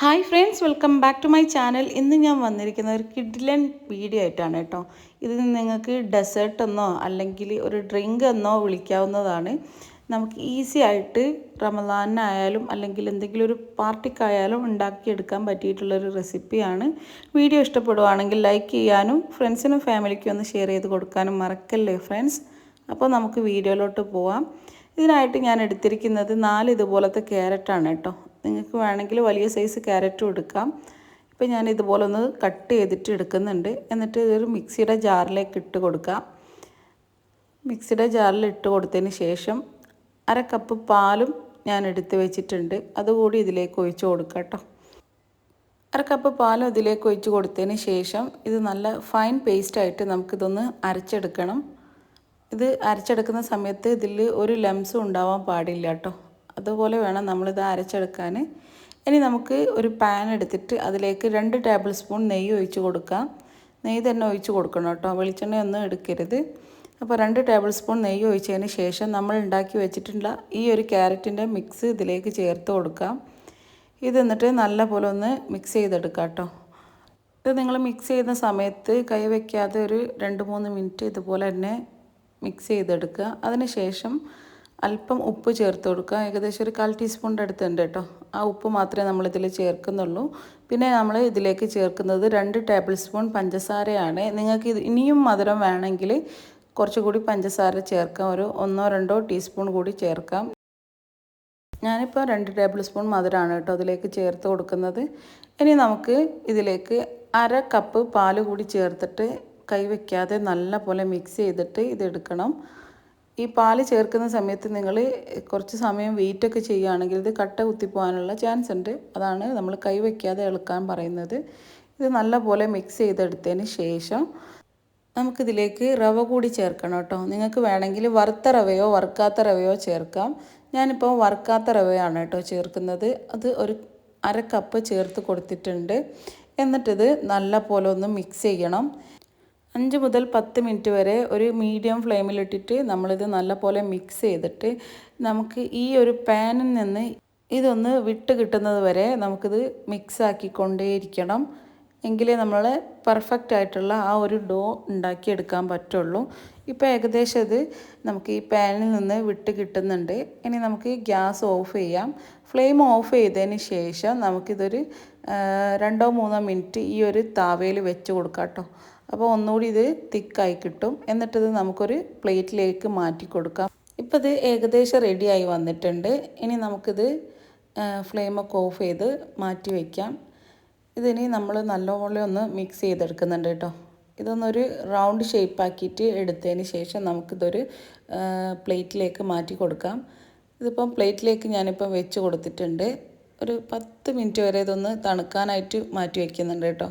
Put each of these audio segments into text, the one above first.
Hi friends welcome back to my channel. ഇന്ന് ഞാൻ വന്നിരിക്കുന്ന ഒരു കിഡ്ലൻ വീഡിയോ ആയിട്ടാണ് കേട്ടോ. ഇത് നിങ്ങൾക്ക് ഡെസേർട്ട് എന്നോ അല്ലെങ്കിൽ ഒരു ഡ്രിങ്ക് എന്നോ വിളിക്കാവുന്നതാണ്. നമുക്ക് ഈസി ആയിട്ട് റമദാനായാലും അല്ലെങ്കിൽ എന്തെങ്കിലും ഒരു പാർട്ടിക്കായാലും ഉണ്ടാക്കിയെടുക്കാൻ പറ്റിയിട്ടുള്ളൊരു റെസിപ്പിയാണ്. വീഡിയോ ഇഷ്ടപ്പെടുവാണെങ്കിൽ ലൈക്ക് ചെയ്യാനും ഫ്രണ്ട്സിനും ഫാമിലിക്കും ഒന്ന് ഷെയർ ചെയ്ത് കൊടുക്കാനും മറക്കല്ലേ ഫ്രണ്ട്സ്? അപ്പോൾ നമുക്ക് വീഡിയോയിലോട്ട് പോവാം. ഇതിനായിട്ട് ഞാൻ എടുത്തിരിക്കുന്നത് നാല് ഇതുപോലത്തെ ക്യാരറ്റാണ് കേട്ടോ. നിങ്ങൾക്ക് വേണമെങ്കിൽ വലിയ സൈസ് ക്യാരറ്റും എടുക്കാം. ഇപ്പം ഞാൻ ഇതുപോലെ ഒന്ന് കട്ട് ചെയ്തിട്ട് എടുക്കുന്നുണ്ട്. എന്നിട്ട് ഇതൊരു മിക്സിയുടെ ജാറിലേക്ക് ഇട്ട് കൊടുക്കാം. മിക്സിയുടെ ജാറിൽ ഇട്ട് കൊടുത്തതിന് ശേഷം അര കപ്പ് പാലും ഞാൻ എടുത്ത് വെച്ചിട്ടുണ്ട്. അതുകൂടി ഇതിലേക്ക് ഒഴിച്ച് കൊടുക്കാം കേട്ടോ. അര കപ്പ് പാലും ഇതിലേക്ക് ഒഴിച്ച് കൊടുത്തതിന് ശേഷം ഇത് നല്ല ഫൈൻ പേസ്റ്റായിട്ട് നമുക്കിതൊന്ന് അരച്ചെടുക്കണം. ഇത് അരച്ചെടുക്കുന്ന സമയത്ത് ഇതിൽ ഒരു ലംസും ഉണ്ടാവാൻ പാടില്ല കേട്ടോ. അതുപോലെ വേണം നമ്മളിത് അരച്ചെടുക്കാൻ. ഇനി നമുക്ക് ഒരു പാൻ എടുത്തിട്ട് അതിലേക്ക് രണ്ട് ടേബിൾ സ്പൂൺ നെയ്യ് ഒഴിച്ച് കൊടുക്കാം. നെയ്യ് തന്നെ ഒഴിച്ച് കൊടുക്കണം കേട്ടോ. വെളിച്ചെണ്ണയൊന്നും എടുക്കരുത്. അപ്പോൾ രണ്ട് ടേബിൾ സ്പൂൺ നെയ്യ് ഒഴിച്ചതിന് ശേഷം നമ്മൾ ഉണ്ടാക്കി വെച്ചിട്ടുള്ള ഈ ഒരു ക്യാരറ്റിന്റെ മിക്സ് ഇതിലേക്ക് ചേർത്ത് കൊടുക്കാം. ഇത് എന്നിട്ട് നല്ല പോലെ ഒന്ന് മിക്സ് ചെയ്തെടുക്കാം കേട്ടോ. ഇത് നിങ്ങൾ മിക്സ് ചെയ്യുന്ന സമയത്ത് കൈ വയ്ക്കാതെ ഒരു രണ്ട് മൂന്ന് മിനിറ്റ് ഇതുപോലെ തന്നെ മിക്സ് ചെയ്തെടുക്കുക. അതിന് ശേഷം അല്പം ഉപ്പ് ചേർത്ത് കൊടുക്കുക. ഏകദേശം ഒരു കാൽ ടീസ്പൂണിന്റെ അടുത്തുണ്ട് കേട്ടോ. ആ ഉപ്പ് മാത്രമേ നമ്മളിതിൽ ചേർക്കുന്നുള്ളൂ. പിന്നെ നമ്മൾ ഇതിലേക്ക് ചേർക്കുന്നത് രണ്ട് ടേബിൾ സ്പൂൺ പഞ്ചസാരയാണ്. നിങ്ങൾക്ക് ഇത് ഇനിയും മധുരം വേണമെങ്കിൽ കുറച്ചുകൂടി പഞ്ചസാര ചേർക്കാം. ഒരു ഒന്നോ രണ്ടോ ടീസ്പൂൺ കൂടി ചേർക്കാം. ഞാനിപ്പോൾ രണ്ട് ടേബിൾ സ്പൂൺ മധുരമാണ് കേട്ടോ അതിലേക്ക് ചേർത്ത് കൊടുക്കുന്നത്. ഇനി നമുക്ക് ഇതിലേക്ക് അര കപ്പ് പാൽ കൂടി ചേർത്തിട്ട് കൈവയ്ക്കാതെ നല്ല പോലെ മിക്സ് ചെയ്തിട്ട് ഇതെടുക്കണം. ഈ പാൽ ചേർക്കുന്ന സമയത്ത് നിങ്ങൾ കുറച്ച് സമയം വെയിറ്റൊക്കെ ചെയ്യുകയാണെങ്കിൽ ഇത് കട്ട കുത്തിപ്പോകാനുള്ള ചാൻസ് ഉണ്ട്. അതാണ് നമ്മൾ കൈ വയ്ക്കാതെ ഇളക്കാൻ പറയുന്നത്. ഇത് നല്ലപോലെ മിക്സ് ചെയ്തെടുത്തതിന് ശേഷം നമുക്കിതിലേക്ക് റവ കൂടി ചേർക്കണം കേട്ടോ. നിങ്ങൾക്ക് വേണമെങ്കിൽ വറുത്ത റവയോ വറുക്കാത്ത റവയോ ചേർക്കാം. ഞാനിപ്പോൾ വറുക്കാത്ത റവയാണ് കേട്ടോ ചേർക്കുന്നത്. അത് ഒരു അര കപ്പ് ചേർത്ത് കൊടുത്തിട്ടുണ്ട്. എന്നിട്ടിത് നല്ല പോലെ ഒന്ന് മിക്സ് ചെയ്യണം. അഞ്ച് മുതൽ പത്ത് മിനിറ്റ് വരെ ഒരു മീഡിയം ഫ്ലെയിമിലിട്ടിട്ട് നമ്മളിത് നല്ലപോലെ മിക്സ് ചെയ്തിട്ട് നമുക്ക് ഈ ഒരു പാനിൽ നിന്ന് ഇതൊന്ന് വിട്ട് കിട്ടുന്നത് വരെ നമുക്കിത് മിക്സ് ആക്കിക്കൊണ്ടേയിരിക്കണം. എങ്കിലേ നമ്മൾ പെർഫെക്റ്റ് ആയിട്ടുള്ള ആ ഒരു ഡോ ഉണ്ടാക്കിയെടുക്കാൻ പറ്റുള്ളൂ. ഇപ്പോൾ ഏകദേശം ഇത് നമുക്ക് ഈ പാനിൽ നിന്ന് വിട്ട് കിട്ടുന്നുണ്ട്. ഇനി നമുക്ക് ഗ്യാസ് ഓഫ് ചെയ്യാം. ഫ്ലെയിം ഓഫ് ചെയ്തതിന് ശേഷം നമുക്കിതൊരു രണ്ടോ മൂന്നോ മിനിറ്റ് ഈ ഒരു താവയിൽ വെച്ച് കൊടുക്കാം കേട്ടോ. അപ്പോൾ ഒന്നുകൂടി ഇത് തിക്കായി കിട്ടും. എന്നിട്ടിത് നമുക്കൊരു പ്ലേറ്റിലേക്ക് മാറ്റി കൊടുക്കാം. ഇപ്പോൾ ഇത് ഏകദേശം റെഡിയായി വന്നിട്ടുണ്ട്. ഇനി നമുക്കിത് ഫ്ലെയിമൊക്കെ ഓഫ് ചെയ്ത് മാറ്റി വയ്ക്കാം ഇതിനി നമ്മൾ നല്ലപോലെ ഒന്ന് മിക്സ് ചെയ്തെടുക്കുന്നുണ്ട് കേട്ടോ. ഇതൊന്നൊരു റൗണ്ട് ഷേപ്പാക്കിയിട്ട് എടുത്തതിന് ശേഷം നമുക്കിതൊരു പ്ലേറ്റിലേക്ക് മാറ്റി കൊടുക്കാം. ഇതിപ്പം പ്ലേറ്റിലേക്ക് ഞാനിപ്പം വെച്ച് കൊടുത്തിട്ടുണ്ട്. ഒരു പത്ത് മിനിറ്റ് വരെ ഇതൊന്ന് തണുക്കാനായിട്ട് മാറ്റി വയ്ക്കുന്നുണ്ട് കേട്ടോ.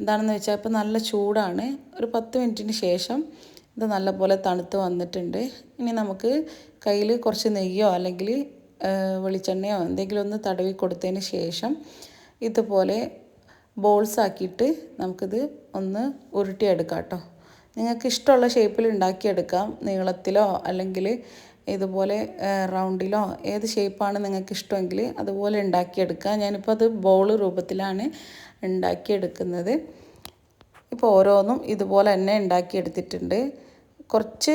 എന്താണെന്ന് വെച്ചാൽ ഇപ്പോൾ നല്ല ചൂടാണ്. ഒരു പത്ത് മിനിറ്റിന് ശേഷം ഇത് നല്ലപോലെ തണുത്ത് വന്നിട്ടുണ്ട്. ഇനി നമുക്ക് കയ്യിൽ കുറച്ച് നെയ്യോ അല്ലെങ്കിൽ വെളിച്ചെണ്ണയോ എന്തെങ്കിലും ഒന്ന് തടവി കൊടുത്തതിന് ശേഷം ഇതുപോലെ ബോൾസ് ആക്കിയിട്ട് നമുക്കിത് ഒന്ന് ഉരുട്ടിയെടുക്കാം കേട്ടോ. നിങ്ങൾക്ക് ഇഷ്ടമുള്ള ഷേപ്പിൽ ഉണ്ടാക്കിയെടുക്കാം. നീളത്തിലോ അല്ലെങ്കിൽ ഇതുപോലെ റൗണ്ടിലോ ഏത് ഷേപ്പാണ് നിങ്ങൾക്ക് ഇഷ്ടമെങ്കിൽ അതുപോലെ ഉണ്ടാക്കിയെടുക്കുക. ഞാനിപ്പോൾ അത് ബോൾ രൂപത്തിലാണ് ഉണ്ടാക്കിയെടുക്കുന്നത്. ഇപ്പോൾ ഓരോന്നും ഇതുപോലെ തന്നെ ഉണ്ടാക്കിയെടുത്തിട്ടുണ്ട്. കുറച്ച്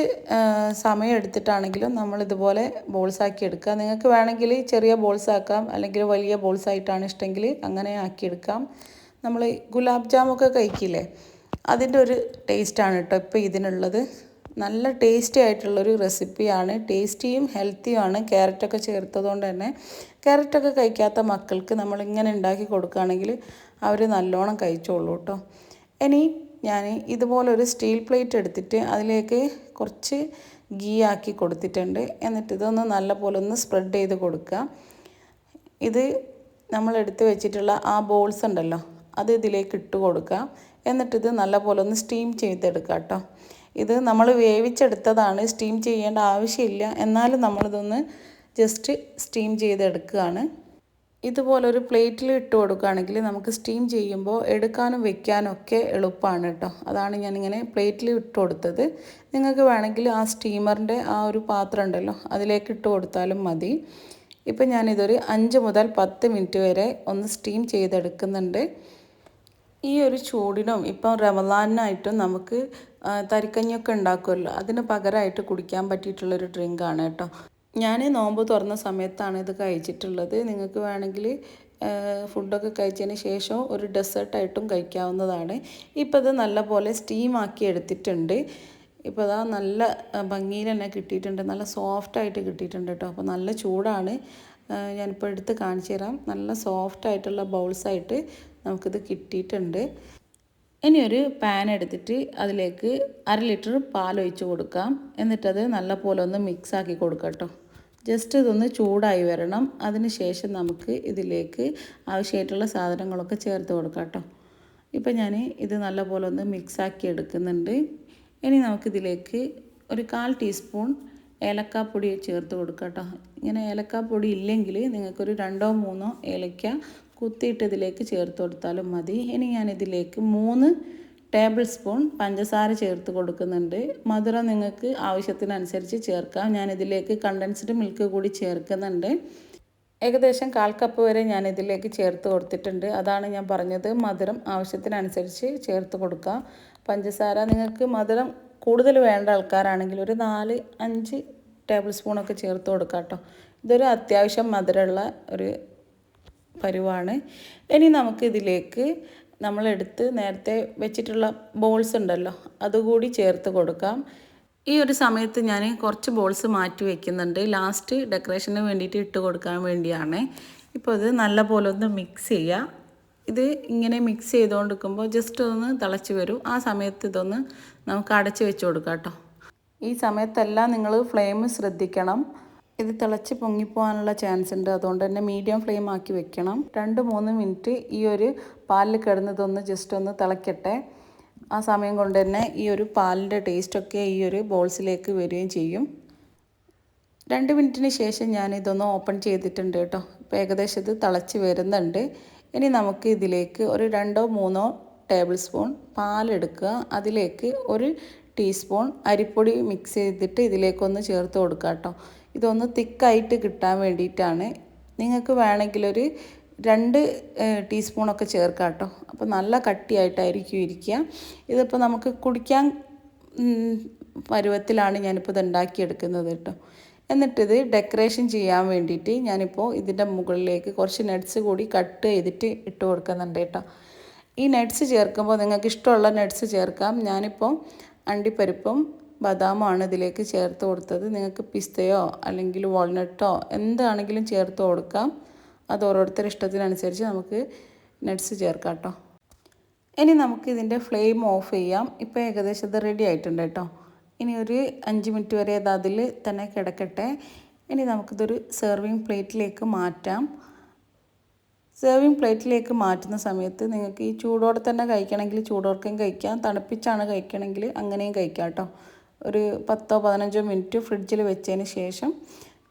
സമയം എടുത്തിട്ടാണെങ്കിലും നമ്മൾ ഇതുപോലെ ബോൾസ് ആക്കി എടുക്കുക. നിങ്ങൾക്ക് വേണമെങ്കിൽ ചെറിയ ബോൾസ് ആക്കാം അല്ലെങ്കിൽ വലിയ ബോൾസ് ആയിട്ടാണ് ഇഷ്ടമെങ്കിൽ അങ്ങനെ ആക്കിയെടുക്കാം നമ്മൾ ഗുലാബ് ജാമൊക്കെ കഴിക്കില്ലേ? അതിന്റെ ഒരു ടേസ്റ്റാണ് കേട്ടോ ഇപ്പോൾ ഇതിനുള്ളത്. നല്ല ടേസ്റ്റി ആയിട്ടുള്ളൊരു റെസിപ്പിയാണ് ടേസ്റ്റിയും ഹെൽത്തിയുമാണ് ക്യാരറ്റൊക്കെ ചേർത്തതുകൊണ്ട് തന്നെ ക്യാരറ്റൊക്കെ കഴിക്കാത്ത മക്കൾക്ക് നമ്മളിങ്ങനെ ഉണ്ടാക്കി കൊടുക്കുകയാണെങ്കിൽ അവർ നല്ലോണം കഴിച്ചോളൂ കേട്ടോ ഇനി ഞാൻ ഇതുപോലൊരു സ്റ്റീൽ പ്ലേറ്റ് എടുത്തിട്ട് അതിലേക്ക് കുറച്ച് ഗീ ആക്കി കൊടുത്തിട്ടുണ്ട്. എന്നിട്ട് ഇതൊന്ന് നല്ലപോലെ ഒന്ന് സ്പ്രെഡ് ചെയ്ത് കൊടുക്കുക. ഇത് നമ്മൾ എടുത്ത് വെച്ചിട്ടുള്ള ആ ബോൾസ് ഉണ്ടല്ലോ അത് ഇതിലേക്ക് ഇട്ട് കൊടുക്കുക. എന്നിട്ടിത് നല്ലപോലെ ഒന്ന് സ്റ്റീം ചെയ്തെടുക്കുക കേട്ടോ ഇത് നമ്മൾ വേവിച്ചെടുത്തതാണ് സ്റ്റീം ചെയ്യേണ്ട ആവശ്യമില്ല. എന്നാലും നമ്മളിതൊന്ന് ജസ്റ്റ് സ്റ്റീം ചെയ്തെടുക്കുകയാണ്. ഇതുപോലൊരു പ്ലേറ്റിൽ ഇട്ട് കൊടുക്കുകയാണെങ്കിൽ നമുക്ക് സ്റ്റീം ചെയ്യുമ്പോൾ എടുക്കാനും വെക്കാനും ഒക്കെ എളുപ്പമാണ് കേട്ടോ. അതാണ് ഞാനിങ്ങനെ പ്ലേറ്റിൽ ഇട്ട് കൊടുത്തത്. നിങ്ങൾക്ക് വേണമെങ്കിൽ ആ സ്റ്റീമറിന്റെ ആ ഒരു പാത്രം ഉണ്ടല്ലോ അതിലേക്ക് ഇട്ട് കൊടുത്താലും മതി. ഇപ്പം ഞാനിതൊരു അഞ്ച് മുതൽ പത്ത് മിനിറ്റ് വരെ ഒന്ന് സ്റ്റീം ചെയ്തെടുക്കുന്നുണ്ട്. ഈ ഒരു ചൂടിനും ഇപ്പം റമദാനായിട്ടും നമുക്ക് തരിക്കഞ്ഞൊക്കെ ഉണ്ടാക്കുമല്ലോ. അതിന് പകരമായിട്ട് കുടിക്കാൻ പറ്റിയിട്ടുള്ളൊരു ഡ്രിങ്കാണ് കേട്ടോ. ഞാൻ നോമ്പ് തുറന്ന സമയത്താണ് ഇത് കഴിച്ചിട്ടുള്ളത്. നിങ്ങൾക്ക് വേണമെങ്കിൽ ഫുഡൊക്കെ കഴിച്ചതിന് ശേഷം ഒരു ഡെസേർട്ടായിട്ടും കഴിക്കാവുന്നതാണ്. ഇപ്പോൾ ഇത് നല്ലപോലെ സ്റ്റീമാക്കി എടുത്തിട്ടുണ്ട്. ഇപ്പോൾ അതാ നല്ല ഭംഗിയിൽ തന്നെ കിട്ടിയിട്ടുണ്ട്. നല്ല സോഫ്റ്റായിട്ട് കിട്ടിയിട്ടുണ്ട് കേട്ടോ. അപ്പോൾ നല്ല ചൂടാണ്. ഞാനിപ്പോൾ എടുത്ത് കാണിച്ചു തരാം. നല്ല സോഫ്റ്റ് ആയിട്ടുള്ള ബൗൾസായിട്ട് നമുക്കിത് കിട്ടിയിട്ടുണ്ട്. ഇനി ഒരു പാൻ എടുത്തിട്ട് അതിലേക്ക് അര ലിറ്റർ പാൽ ഒഴിച്ച് കൊടുക്കാം. എന്നിട്ടത് നല്ല പോലെ ഒന്ന് മിക്സാക്കി കൊടുക്കാം കേട്ടോ. ജസ്റ്റ് ഇതൊന്ന് ചൂടായി വരണം. അതിന് ശേഷം നമുക്ക് ഇതിലേക്ക് ആവശ്യമായിട്ടുള്ള സാധനങ്ങളൊക്കെ ചേർത്ത് കൊടുക്കാം കേട്ടോ. ഇപ്പം ഞാൻ ഇത് നല്ലപോലെ ഒന്ന് മിക്സാക്കി എടുക്കുന്നുണ്ട്. ഇനി നമുക്കിതിലേക്ക് ഒരു കാൽ ടീസ്പൂൺ ഏലക്കാപ്പൊടി ചേർത്ത് കൊടുക്കാം കേട്ടോ. ഇങ്ങനെ ഏലക്കാപ്പൊടി ഇല്ലെങ്കിൽ നിങ്ങൾക്കൊരു രണ്ടോ മൂന്നോ ഏലക്ക കുത്തിയിട്ട് ഇതിലേക്ക് ചേർത്ത് കൊടുത്താലും മതി. ഇനി ഞാനിതിലേക്ക് മൂന്ന് ടേബിൾ സ്പൂൺ പഞ്ചസാര ചേർത്ത് കൊടുക്കുന്നുണ്ട്. മധുരം നിങ്ങൾക്ക് ആവശ്യത്തിനനുസരിച്ച് ചേർക്കാം. ഞാനിതിലേക്ക് കണ്ടൻസ്ഡ് മിൽക്ക് കൂടി ചേർക്കുന്നുണ്ട്. ഏകദേശം കാൽ കപ്പ് വരെ ഞാൻ ഇതിലേക്ക് ചേർത്ത് കൊടുത്തിട്ടുണ്ട്. അതാണ് ഞാൻ പറഞ്ഞത്. മധുരം ആവശ്യത്തിനനുസരിച്ച് ചേർത്ത് കൊടുക്കുക പഞ്ചസാര നിങ്ങൾക്ക് മധുരം കൂടുതൽ വേണ്ട ആൾക്കാരാണെങ്കിൽ ഒരു നാല് അഞ്ച് ടേബിൾ സ്പൂണൊക്കെ ചേർത്ത് കൊടുക്കാം കേട്ടോ. ഇതൊരു അത്യാവശ്യം മധുരമുള്ള ഒരു പരുവാണ്. ഇനി നമുക്കിതിലേക്ക് നമ്മളെടുത്ത് നേരത്തെ വെച്ചിട്ടുള്ള ബോൾസ് ഉണ്ടല്ലോ അതുകൂടി ചേർത്ത് കൊടുക്കാം. ഈ ഒരു സമയത്ത് ഞാൻ കുറച്ച് ബോൾസ് മാറ്റി വെക്കുന്നുണ്ട്. ലാസ്റ്റ് ഡെക്കറേഷന് വേണ്ടിയിട്ട് ഇട്ട് കൊടുക്കാൻ വേണ്ടിയാണ്. ഇപ്പോൾ ഇത് നല്ല പോലെ ഒന്ന് മിക്സ് ചെയ്യുക. ഇത് ഇങ്ങനെ മിക്സ് ചെയ്തുകൊണ്ടിരിക്കുമ്പോൾ ജസ്റ്റ് ഒന്ന് തിളച്ച് വരും. ആ സമയത്ത് ഇതൊന്ന് നമുക്ക് അടച്ച് വെച്ച് കൊടുക്കാം കേട്ടോ. ഈ സമയത്തെല്ലാം നിങ്ങൾ ഫ്ലെയിം ശ്രദ്ധിക്കണം. ഇത് തിളച്ച് പൊങ്ങിപ്പോകാനുള്ള ചാൻസ് ഉണ്ട്. അതുകൊണ്ട് തന്നെ മീഡിയം ഫ്ലെയിം ആക്കി വെക്കണം. രണ്ട് മൂന്ന് മിനിറ്റ് ഈ ഒരു പാലിൽ കിടന്നതൊന്ന് ജസ്റ്റ് ഒന്ന് തിളയ്ക്കട്ടെ ആ സമയം കൊണ്ട് തന്നെ ഈ ഒരു പാലിന്റെ ടേസ്റ്റൊക്കെ ഈ ഒരു ബോൾസിലേക്ക് വരികയും ചെയ്യും. രണ്ട് മിനിറ്റിന് ശേഷം ഞാൻ ഇതൊന്ന് ഓപ്പൺ ചെയ്തിട്ടുണ്ട് കേട്ടോ. ഇപ്പോൾ ഏകദേശം ഇത് തിളച്ച് വരുന്നുണ്ട്. ഇനി നമുക്ക് ഇതിലേക്ക് ഒരു രണ്ടോ മൂന്നോ ടേബിൾ സ്പൂൺ പാലെടുക്കുക അതിലേക്ക് ഒരു ടീസ്പൂൺ അരിപ്പൊടി മിക്സ് ചെയ്തിട്ട് ഇതിലേക്കൊന്ന് ചേർത്ത് കൊടുക്കുക കേട്ടോ. ഇതൊന്ന് തിക്കായിട്ട് കിട്ടാൻ വേണ്ടിയിട്ടാണ്. നിങ്ങൾക്ക് വേണമെങ്കിൽ ഒരു രണ്ട് ടീസ്പൂണൊക്കെ ചേർക്കാം കേട്ടോ അപ്പോൾ നല്ല കട്ടിയായിട്ടായിരിക്കും ഇരിക്കുക. ഇതിപ്പോൾ നമുക്ക് കുടിക്കാൻ പരുവത്തിലാണ് ഞാനിപ്പോൾ ഇത് ഉണ്ടാക്കിയെടുക്കുന്നത് കേട്ടോ. എന്നിട്ടിത് ഡെക്കറേഷൻ ചെയ്യാൻ വേണ്ടിയിട്ട് ഞാനിപ്പോൾ ഇതിന്റെ മുകളിലേക്ക് കുറച്ച് നട്ട്സ് കൂടി കട്ട് ചെയ്തിട്ട് ഇട്ട് കൊടുക്കുന്നുണ്ട് കേട്ടോ. ഈ നട്ട്സ് ചേർക്കുമ്പോൾ നിങ്ങൾക്ക് ഇഷ്ടമുള്ള നട്ട്സ് ചേർക്കാം. ഞാനിപ്പോൾ അണ്ടിപ്പരിപ്പും ബദാമാണ് ഇതിലേക്ക് ചേർത്ത് കൊടുത്തത്. നിങ്ങൾക്ക് പിസ്തയോ അല്ലെങ്കിൽ വാൾനട്ടോ എന്താണെങ്കിലും ചേർത്ത് കൊടുക്കാം. അത് ഓരോരുത്തരുടെ ഇഷ്ടത്തിനനുസരിച്ച് നമുക്ക് നട്ട്സ് ചേർക്കാം കേട്ടോ ഇനി നമുക്ക് ഇതിന്റെ ഫ്ലെയിം ഓഫ് ചെയ്യാം. ഇപ്പോൾ ഏകദേശം ഇത് റെഡി ആയിട്ടുണ്ട് കേട്ടോ ഇനി ഒരു അഞ്ച് മിനിറ്റ് വരെ അത് അതിൽ തന്നെ കിടക്കട്ടെ. ഇനി നമുക്കിതൊരു സെർവിങ് പ്ലേറ്റിലേക്ക് മാറ്റാം. സെർവിങ് പ്ലേറ്റിലേക്ക് മാറ്റുന്ന സമയത്ത് നിങ്ങൾക്ക് ഈ ചൂടോടെ തന്നെ കഴിക്കണമെങ്കിൽ ചൂടോർക്കും കഴിക്കാം. തണുപ്പിച്ചാണ് കഴിക്കണമെങ്കിൽ അങ്ങനെയും കഴിക്കാം കേട്ടോ ഒരു പത്തോ പതിനഞ്ചോ മിനിറ്റ് ഫ്രിഡ്ജിൽ വെച്ചതിന് ശേഷം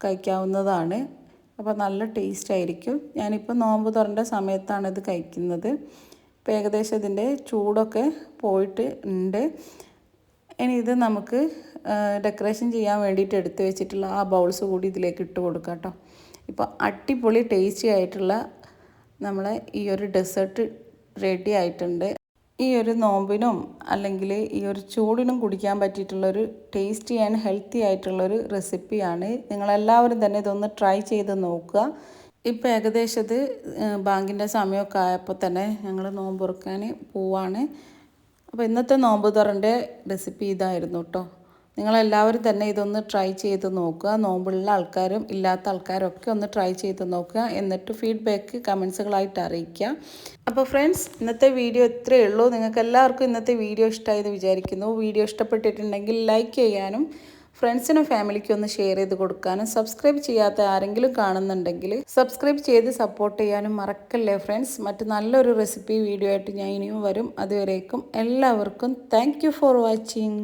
കഴിക്കാവുന്നതാണ്. അപ്പോൾ നല്ല ടേസ്റ്റ് ആയിരിക്കും. ഞാനിപ്പോൾ നോമ്പ് തുറന്റെ സമയത്താണ് ഇത് കഴിക്കുന്നത്. ഇപ്പോൾ ഏകദേശം ഇതിന്റെ ചൂടൊക്കെ പോയിട്ട് ഉണ്ട്. ഇനി ഇത് നമുക്ക് ഡെക്കറേഷൻ ചെയ്യാൻ വേണ്ടിയിട്ട് എടുത്ത് വെച്ചിട്ടുള്ള ആ ബൗൾസ് കൂടി ഇതിലേക്ക് ഇട്ട് കൊടുക്കാം കേട്ടോ. ഇപ്പോൾ അടിപൊളി ടേസ്റ്റി ആയിട്ടുള്ള നമ്മളെ ഈ ഒരു ഡെസേർട്ട് റെഡി ആയിട്ടുണ്ട്. ഈ ഒരു നോമ്പിനും അല്ലെങ്കിൽ ഈ ഒരു ചൂടിനും കുടിക്കാൻ പറ്റിയിട്ടുള്ളൊരു ടേസ്റ്റി ആൻഡ് ഹെൽത്തി ആയിട്ടുള്ളൊരു റെസിപ്പിയാണ് നിങ്ങളെല്ലാവരും തന്നെ ഇതൊന്ന് ട്രൈ ചെയ്ത് നോക്കുക. ഇപ്പോൾ ഏകദേശം ഇത് ബാങ്കിന്റെ സമയമൊക്കെ ആയപ്പോൾ തന്നെ ഞങ്ങൾ നോമ്പ് തുറക്കാൻ പോവാണ്. അപ്പോൾ ഇന്നത്തെ നോമ്പ് തുറന്റെ റെസിപ്പി ഇതായിരുന്നു കേട്ടോ നിങ്ങളെല്ലാവരും തന്നെ ഇതൊന്ന് ട്രൈ ചെയ്ത് നോക്കുക. നോമ്പുള്ള ആൾക്കാരും ഇല്ലാത്ത ആൾക്കാരും ഒക്കെ ഒന്ന് ട്രൈ ചെയ്ത് നോക്കുക. എന്നിട്ട് ഫീഡ്ബാക്ക് കമൻസുകളായിട്ട് അറിയിക്കുക. അപ്പോൾ ഫ്രണ്ട്സ് ഇന്നത്തെ വീഡിയോ ഇത്രയേ ഉള്ളൂ. നിങ്ങൾക്ക് എല്ലാവർക്കും ഇന്നത്തെ വീഡിയോ ഇഷ്ടമായെന്ന് വിചാരിക്കുന്നു. വീഡിയോ ഇഷ്ടപ്പെട്ടിട്ടുണ്ടെങ്കിൽ ലൈക്ക് ചെയ്യാനും ഫ്രണ്ട്സിനും ഫാമിലിക്കും ഒന്ന് ഷെയർ ചെയ്ത് കൊടുക്കാനും സബ്സ്ക്രൈബ് ചെയ്യാത്ത ആരെങ്കിലും കാണുന്നുണ്ടെങ്കിൽ സബ്സ്ക്രൈബ് ചെയ്ത് സപ്പോർട്ട് ചെയ്യാനും മറക്കല്ലേ ഫ്രണ്ട്സ് മറ്റ് നല്ലൊരു റെസിപ്പി വീഡിയോ ആയിട്ട് ഞാൻ ഇനിയും വരും. അതുവരേക്കും എല്ലാവർക്കും താങ്ക് ഫോർ വാച്ചിങ്